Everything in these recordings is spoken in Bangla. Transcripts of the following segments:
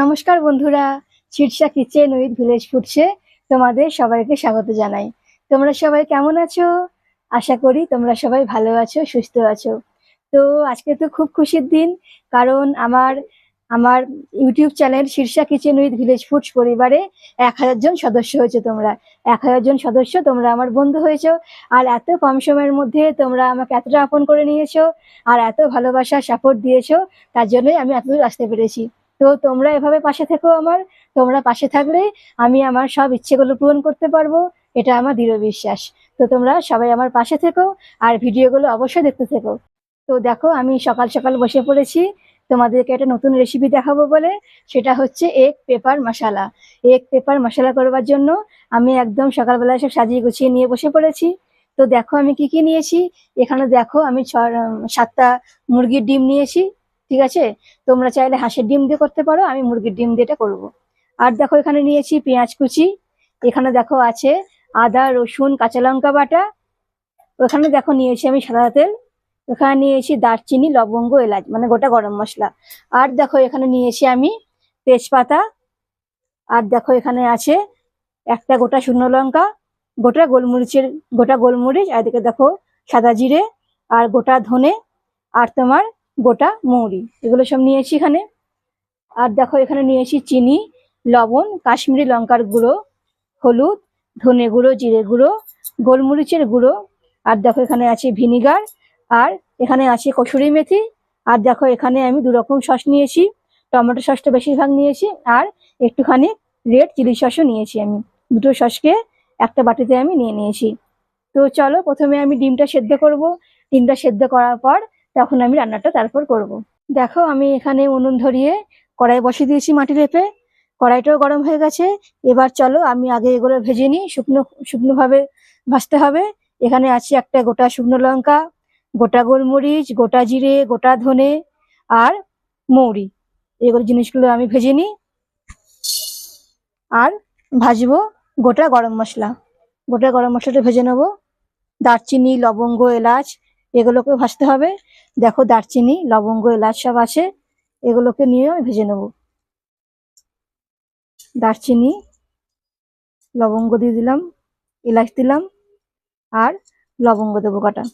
নমস্কার বন্ধুরা, শীর্ষা কিচেন উইথ ভিলেজ ফুডসে তোমাদের সবাইকে স্বাগত জানাই। তোমরা সবাই কেমন আছো? আশা করি তোমরা সবাই ভালো আছো, সুস্থ আছো। তো আজকে তো খুব খুশির দিন, কারণ আমার আমার YouTube channel Shirsha kitchen with village foods পরিবারে এক হাজার জন সদস্য হয়েছে তোমরা। এক হাজার জন সদস্য তোমরা আমার বন্ধু হয়েছো, আর এত কম সময়ের মধ্যে তোমরা আমাকে এতটা আপন করে নিয়েছো, আর এত ভালোবাসা সাপোর্ট দিয়েছ, তার জন্যই আমি এতদূর আসতে পেরেছি। তো তোমরা এভাবে পাশে থেকো আমার। তোমরা পাশে থাকলে আমি আমার সব ইচ্ছেগুলো পূরণ করতে পারব। এটা আমার দৃঢ় বিশ্বাস। তো তোমরা সবাই আমার পাশে থেকো আর ভিডিওগুলো অবশ্যই দেখতে থেকো। তো দেখো, আমি সকাল সকাল বসে পড়েছি। তোমাদেরকে একটা নতুন রেসিপি দেখাবো বলে। সেটা হচ্ছে egg pepper masala egg pepper masala করবার জন্য আমি একদম সকালবেলা সব সাজিয়ে গুছিয়ে নিয়ে বসে পড়েছি। তো দেখো আমি কি কি নিয়েছি। এখানে দেখো আমি ছ সাতটা মুরগির ডিম নিয়েছি। ঠিক আছে? তোমরা চাইলে হাঁসের ডিম দিয়ে করতে পারো, আমি মুরগির ডিম দিয়ে এটা করব। আর দেখো এখানে নিয়েছি পেঁয়াজ কুচি, এখানে দেখো আছে আদা, রসুন, কাঁচা লঙ্কা বাটা। ওখানে দেখো নিয়েছি আমি সাদা তেল এখানে নিয়েছি দারচিনি, লবঙ্গ, এলাচ মানে গোটা গরম মশলা। আর দেখো এখানে নিয়েছি আমি তেজপাতা, আর দেখো এখানে আছে একটা গোটা শুকনো লঙ্কা, গোটা গোলমরিচের, গোটা গোলমরিচ, আর দেখো সাদা জিরে, আর গোটা ধনে, আর তোমার গোটা মৌরি, এগুলো সব নিয়েছি এখানে। আর দেখো এখানে নিয়েছি চিনি, লবণ, কাশ্মীরি লঙ্কার গুঁড়ো, হলুদ, ধনে গুঁড়ো, জিরে গুঁড়ো, গোলমরিচের গুঁড়ো, আর দেখো এখানে আছে ভিনিগার, আর এখানে আছে কসুরি মেথি, আর দেখো এখানে আমি দু রকম সস নিয়েছি, টমেটো সসটা বেশিরভাগ নিয়েছি, আর একটুখানি রেড চিলি সসও নিয়েছি আমি। দুটো সসকে একটা বাটিতে আমি নিয়ে নিয়েছি। তো চলো প্রথমে আমি ডিমটা সেদ্ধ করব। ডিমটা সেদ্ধ করার পর তখন আমি রান্নাটা তারপর করব। দেখো আমি এখানে উনুন ধরিয়ে কড়াই বসিয়ে দিয়েছি মাটি রেপে। কড়াইটাও গরম হয়ে গেছে। এবার চলো আমি আগে এগুলো ভেজে নিই। শুকনো, শুকনোভাবে ভাজতে হবে। এখানে আছে একটা গোটা শুকনো লঙ্কা, গোটা গোলমরিচ, গোটা জিরে, গোটা ধনে আর মৌরি। এগুলো জিনিসগুলো আমি ভেজে নিই। আর ভাজবো গোটা গরম মশলা। গোটা গরম মশলাটা ভেজে নেব। দারচিনি, লবঙ্গ, এলাচ এগুলোকে ভাজতে হবে। দেখো দারচিনি, লবঙ্গ, এলাচ সব আছে। এগুলোকে নিয়ে আমি ভেজে নেব। দারচিনি, লবঙ্গ দিয়ে দিলাম, এলাচ দিলাম, আর লবঙ্গ দেবো কাটা।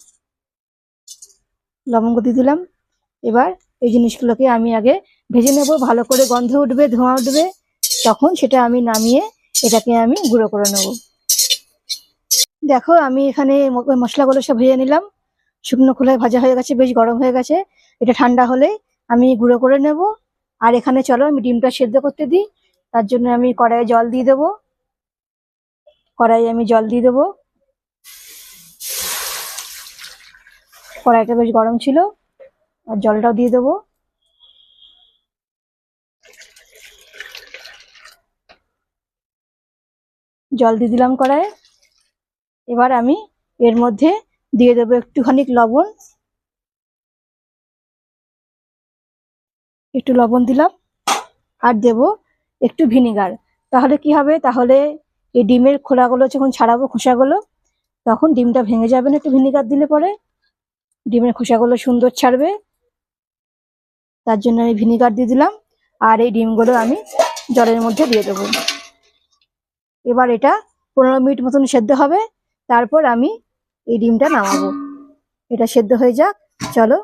লবঙ্গ দিয়ে দিলাম। এবার এই জিনিসগুলোকে আমি আগে ভেজে নেব, ভালো করে গন্ধ উঠবে, ধোঁয়া উঠবে, তখন সেটা আমি নামিয়ে এটাকে আমি গুঁড়ো করে নেব। দেখো আমি এখানে মশলাগুলো সব ভেজে নিলাম। শুকনো খোলায় ভাজা হয়ে গেছে, বেশ গরম হয়ে গেছে। এটা ঠান্ডা হলে আমি গুঁড়ো করে নেব। আর এখানে চলো, আমি ডিমটা সেদ্ধ করতে দিই। তার জন্য আমি কড়াইয়ে জল দিয়ে দেবো। কড়াইয়ে আমি জল দিয়ে দেবো। কড়াইটা বেশ গরম ছিল। আর জলটাও দিয়ে দেবো। জল দিয়ে দিলাম কড়াইয়ে। এবার আমি এর মধ্যে দিয়ে দেবো একটুখানি লবণ। একটু লবণ দিলাম আর দেব একটু ভিনিগার। তাহলে কি হবে? তাহলে এই ডিমের খোলাগুলো যখন ছাড়াবো খোসাগুলো, তখন ডিমটা ভেঙে যাবে না একটু ভিনিগার দিলে পরে? ডিমের খোসাগুলো সুন্দর ছাড়বে। তার জন্য আমি ভিনিগার দিয়ে দিলাম আর এই ডিমগুলো আমি জলের মধ্যে দিয়ে দেবো। এবার এটা পনেরো মিনিট মতন সেদ্ধ হবে। তারপর আমি এই ডিমটা নামাবো। এটা সেদ্ধ হয়ে যাক, চলো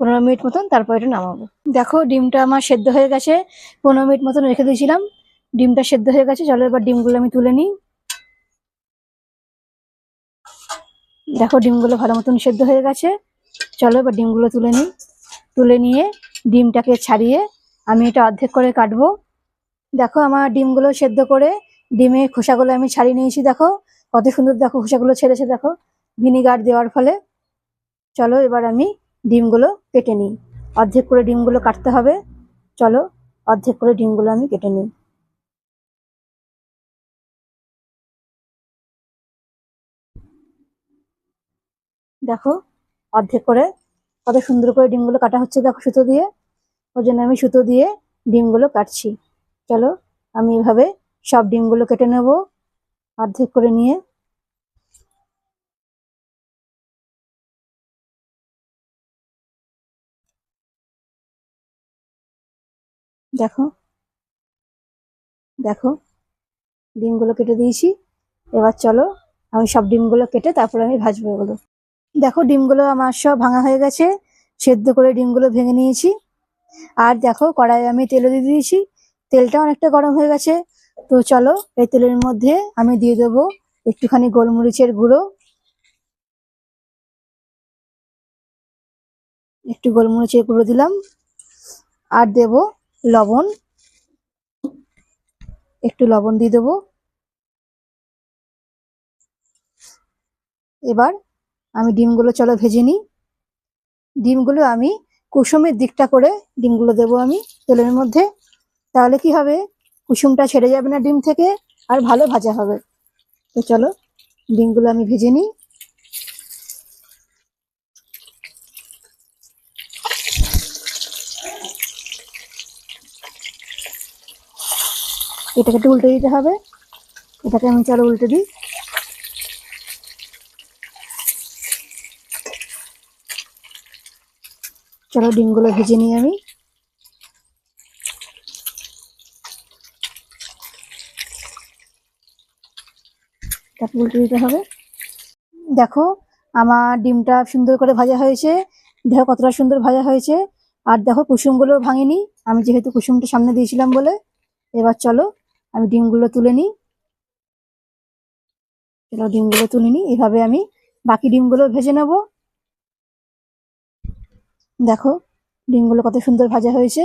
পনেরো মিনিট মতন তারপর এটা নামাবো। দেখো ডিমটা আমার সেদ্ধ হয়ে গেছে, পনেরো মিনিট মতন রেখে দিয়েছিলাম, ডিমটা সেদ্ধ হয়ে গেছে, চলো এবার ডিমগুলো আমি তুলে নিই। দেখো ডিমগুলো ভালো মতন সেদ্ধ হয়ে গেছে, চলো এবার ডিমগুলো তুলে নিই। তুলে নিয়ে ডিমটাকে ছাড়িয়ে আমি এটা অর্ধেক করে কাটবো। দেখো আমার ডিমগুলো সেদ্ধ করে ডিমের খোসাগুলো আমি ছাড়িয়ে নিয়েছি, দেখো। কত সুন্দর দেখো খোসাগুলো ছেড়েছে, দেখো। ভিনিগার দেওয়ার ফলে, চলো এবার আমি ডিমগুলো কেটে নিই। অর্ধেক করে ডিমগুলো কাটতে হবে। চলো অর্ধেক করে ডিমগুলো আমি কেটে নিই। দেখো, অর্ধেক করে, কত সুন্দর করে ডিমগুলো কাটা হচ্ছে দেখো সুতো দিয়ে। ওই জন্য আমি সুতো দিয়ে ডিমগুলো কাটছি। চলো, আমি এভাবে সব ডিমগুলো কেটে নেব। অর্ধেক করে নিয়ে দেখো। দেখো, ডিমগুলো কেটে দিয়েছি। এবার চলো, আমি সব ডিমগুলো কেটে তারপরে আমি ভাজবো এগুলো। দেখো, ডিমগুলো আমার সব ভাঙা হয়ে গেছে। সেদ্ধ করে ডিমগুলো ভেঙে নিয়েছি। আর দেখো কড়াই আমি তেলও দিয়ে দিয়েছি। তেলটা অনেকটা গরম হয়ে গেছে। তো চলো, এই তেলের মধ্যে আমি দিয়ে দেবো একটুখানি গোলমরিচের গুঁড়ো। একটু গোলমরিচের গুঁড়ো দিলাম। আর দেব লবণ। একটু লবণ দিয়ে দেবো। এবার আমি ডিমগুলো চলো ভেজে নিই। ডিমগুলো আমি কুসুমের দিকটা করে ডিমগুলো দেবো আমি তেলের মধ্যে। তাহলে কি হবে? কুসুমটা ছেড়ে যাবে না ডিম থেকে আর ভালো ভাজা হবে। তো চলো ডিমগুলো আমি ভেজে নিই। এটাকে একটু উল্টে দিতে হবে। এটাকে আমি চলো উল্টে দিই। চলো ডিমগুলো ভেজে নিই আমি। তারপর উল্টে দিতে হবে। দেখো, আমার ডিমটা সুন্দর করে ভাজা হয়েছে। দেখো কতটা সুন্দর ভাজা হয়েছে। আর দেখো কুসুমগুলো ভাঙিনি। আমি যেহেতু কুসুমটা সামনে দিয়েছিলাম বলে। এবার চলো আমি ডিমগুলো তুলে নিই। চলো ডিমগুলো তুলে নিই। এভাবে আমি বাকি ডিমগুলো ভেজে নেব। দেখো, ডিমগুলো কত সুন্দর ভাজা হয়েছে।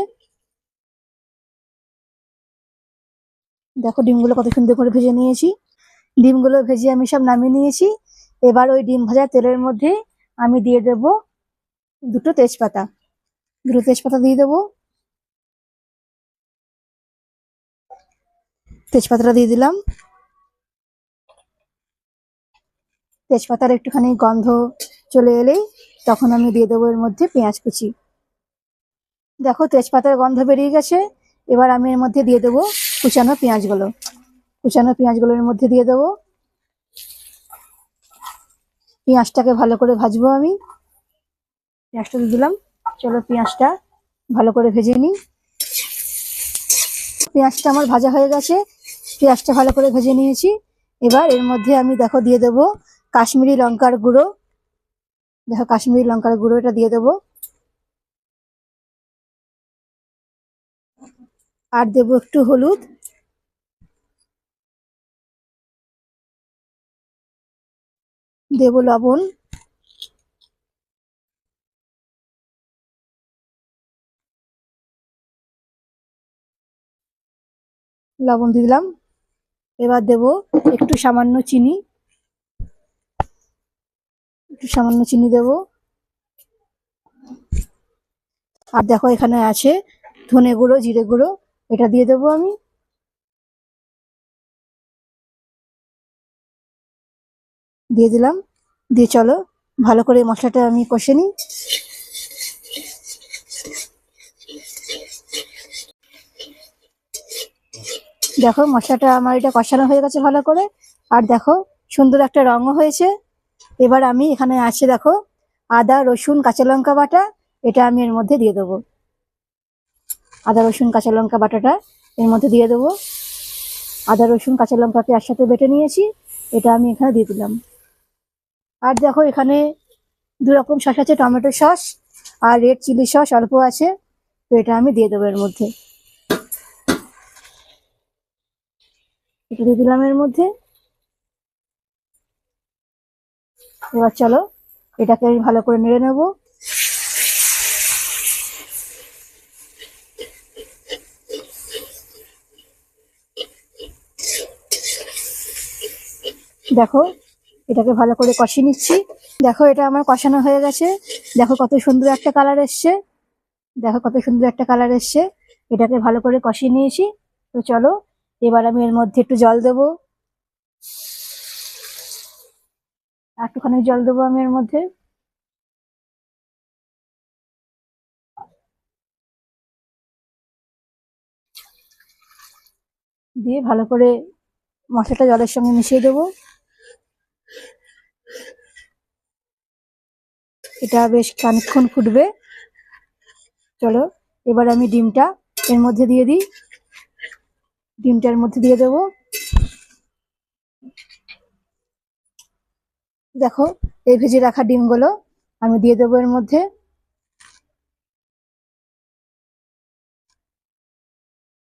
দেখো, ডিমগুলো কত সুন্দর করে ভেজে নিয়েছি। ডিমগুলো ভেজে আমি সব নামিয়ে নিয়েছি। এবার ওই ডিম ভাজা তেলের মধ্যে আমি দিয়ে দেব দুটো তেজপাতা। দুটো তেজপাতা দিয়ে দেবো। তেজপাতাটা দিয়ে দিলাম। তেজপাতার একটুখানি গন্ধ চলে এলেই তখন আমি দিয়ে দেবো এর মধ্যে পেঁয়াজ কুচি। দেখো তেজপাতার গন্ধ বেরিয়ে গেছে, এবার আমি এর মধ্যে দিয়ে দেবো কুচানো পেঁয়াজগুলো। কুচানো পেঁয়াজগুলো এর মধ্যে দিয়ে দেবো। পেঁয়াজটাকে ভালো করে ভাজবো আমি। পেঁয়াজটা দিয়ে দিলাম। চলো পেঁয়াজটা ভালো করে ভেজে নিই। পেঁয়াজটা আমার ভাজা হয়ে গেছে। পেঁয়াজটা ভালো করে ভেজে নিয়েছি। এবার এর মধ্যে আমি দেখো দিয়ে দেবো কাশ্মীরি লঙ্কার গুঁড়ো। দেখো কাশ্মীরি লঙ্কার গুঁড়ো এটা দিয়ে দেবো। আর দেবো একটু হলুদ। দেব লবণ। লবণ দিয়ে দিলাম। এবার দেব একটু সামান্য চিনি। একটু সামান্য চিনি দেব। আর দেখো এখানে আছে ধনে গুঁড়ো, জিরে গুঁড়ো, এটা দিয়ে দেবো আমি। দিয়ে দিলাম। দিয়ে চলো, ভালো করে মশলাটা আমি কষে নিই। দেখো মশলাটা আমার এটা কষানো হয়ে গেছে ভালো করে। আর দেখো সুন্দর একটা রঙও হয়েছে। এবার আমি এখানে আছে দেখো আদা, রসুন, কাঁচা লঙ্কা বাটা। এটা আমি এর মধ্যে দিয়ে দেবো। আদা, রসুন, কাঁচা লঙ্কা বাটাটা এর মধ্যে দিয়ে দেবো। আদা, রসুন, কাঁচা লঙ্কাকে একসাথে বেটে নিয়েছি। এটা আমি এখানে দিয়ে দিলাম। আর দেখো এখানে দু রকম সস আছে, টমেটো সস আর রেড চিলি সস অল্প আছে। তো এটা আমি দিয়ে দেবো এর মধ্যে। এটা দিয়ে দিলাম এর মধ্যে। এবার চলো, এটাকে আমি ভালো করে নেড়ে নেব। দেখো, এটাকে ভালো করে কষিয়ে নিচ্ছি। দেখো, এটা আমার কষানো হয়ে গেছে। দেখো, কত সুন্দর একটা কালার এসছে। দেখো, কত সুন্দর একটা কালার এসছে। এটাকে ভালো করে কষিয়ে নিয়েছি। তো চলো এবার আমি এর মধ্যে একটু জল দেবো। একটুখানি জল দেবো আমি এর মধ্যে। দিয়ে ভালো করে মশলাটা জলের সঙ্গে মিশিয়ে দেবো। এটা বেশ খানিকক্ষণ ফুটবে। চলো, এবার আমি ডিমটা এর মধ্যে দিয়ে দিই। ডিমটার মধ্যে দিয়ে দেবো। দেখো, এই ভেজে রাখা ডিমগুলো আমি দিয়ে দেবো এর মধ্যে।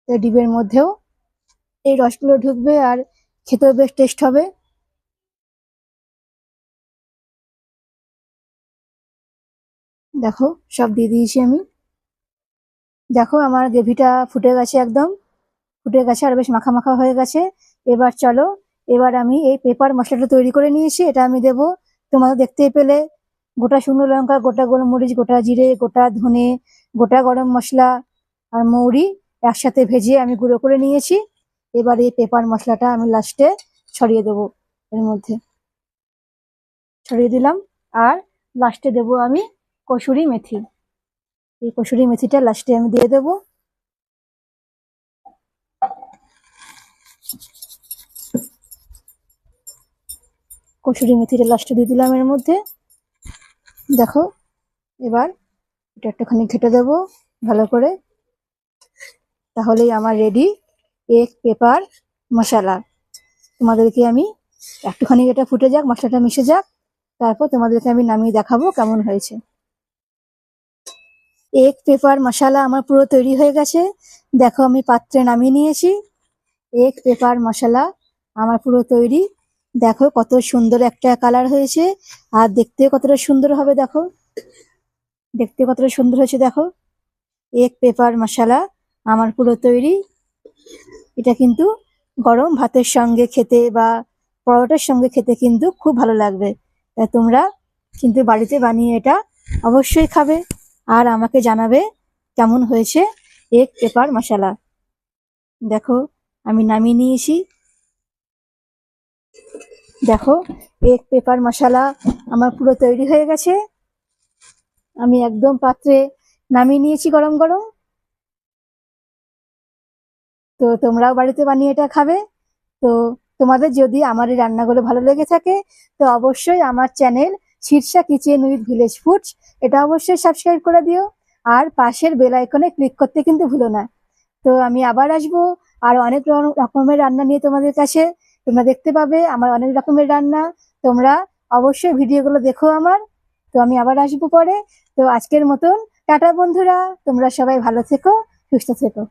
ডিমের মধ্যেও এই রসগুলো ঢুকবে আর খেতেও বেশ টেস্ট হবে। দেখো, সব দিয়ে দিয়েছি আমি। দেখো, আমার গ্রেভিটা ফুটে গেছে একদম। ফুটে গেছে আর বেশ মাখা মাখা হয়ে গেছে। এবার চলো, এবার আমি এই পেপার মশলাটা তৈরি করে নিয়েছি এটা আমি দেবো। তোমরা দেখতে পেলে, গোটা শুকনো লঙ্কা, গোটা গোলমরিচ, গোটা জিরে, গোটা ধনে, গোটা গরম মশলা আর মৌরি একসাথে ভেজে আমি গুঁড়ো করে নিয়েছি। এবার এই পেপার মশলাটা আমি লাস্টে ছড়িয়ে দেবো এর মধ্যে। ছড়িয়ে দিলাম আর লাস্টে দেবো আমি কসুরি মেথি। এই কসুরি মেথিটা লাস্টে আমি দিয়ে দেবো। কসুরি মেথিটা লাস্টে দিয়ে দিলাম এর মধ্যে। দেখো, এবার এটা একটুখানি ঘেটে দেবো ভালো করে। তাহলেই আমার রেডি এগ পেপার মশলা। তোমাদেরকে আমি একটুখানি এটা ফুটে যাক, মশলাটা মিশে যাক। তারপর তোমাদেরকে আমি নামিয়ে দেখাবো কেমন হয়েছে। এগ পেপার মশালা আমার পুরো তৈরি হয়ে গেছে। দেখো, আমি পাত্রে নামিয়ে নিয়েছি। এগ পেপার মশলা আমার পুরো তৈরি। দেখো কত সুন্দর একটা কালার হয়েছে। আর দেখতে কতটা সুন্দর হবে দেখো। দেখতে কতটা সুন্দর হয়েছে দেখো। এক পেপার মশালা আমার পুরো তৈরি। এটা কিন্তু গরম ভাতের সঙ্গে খেতে বা পরোটার সঙ্গে খেতে কিন্তু খুব ভালো লাগবে। তাই তোমরা কিন্তু বাড়িতে বানিয়ে এটা অবশ্যই খাবে। আর আমাকে জানাবে কেমন হয়েছে এক পেপার মশালা দেখো, আমি নামিয়ে নিয়েছি। দেখো এক পেপার মশলা আমার পুরো তৈরি হয়ে গেছে। আমি একদম পাত্রে নামিয়ে নিয়েছি গরম গরম। তো তোমরাও বাড়িতে বানিয়ে এটা খাবে। তো তোমাদের যদি আমার এই রান্নাগুলো ভালো লেগে থাকে, তো অবশ্যই আমার channel Shirsha kitchen with village foods, এটা অবশ্যই সাবস্ক্রাইব করে দিও। আর পাশের বেল আইকনে ক্লিক করতে কিন্তু ভুলো না। তো আমি আবার আসব, আর অনেক রকমের রান্না নিয়ে তোমাদের কাছে। তোমরা দেখতে পাবে আমার অনেক রকমের রান্না। তোমরা অবশ্যই ভিডিওগুলো দেখো আমার। তো আমি আবার আসব পরে। তো আজকের মতন, টাটা বন্ধুরা। তোমরা সবাই ভালো থেকো, সুস্থ থেকো।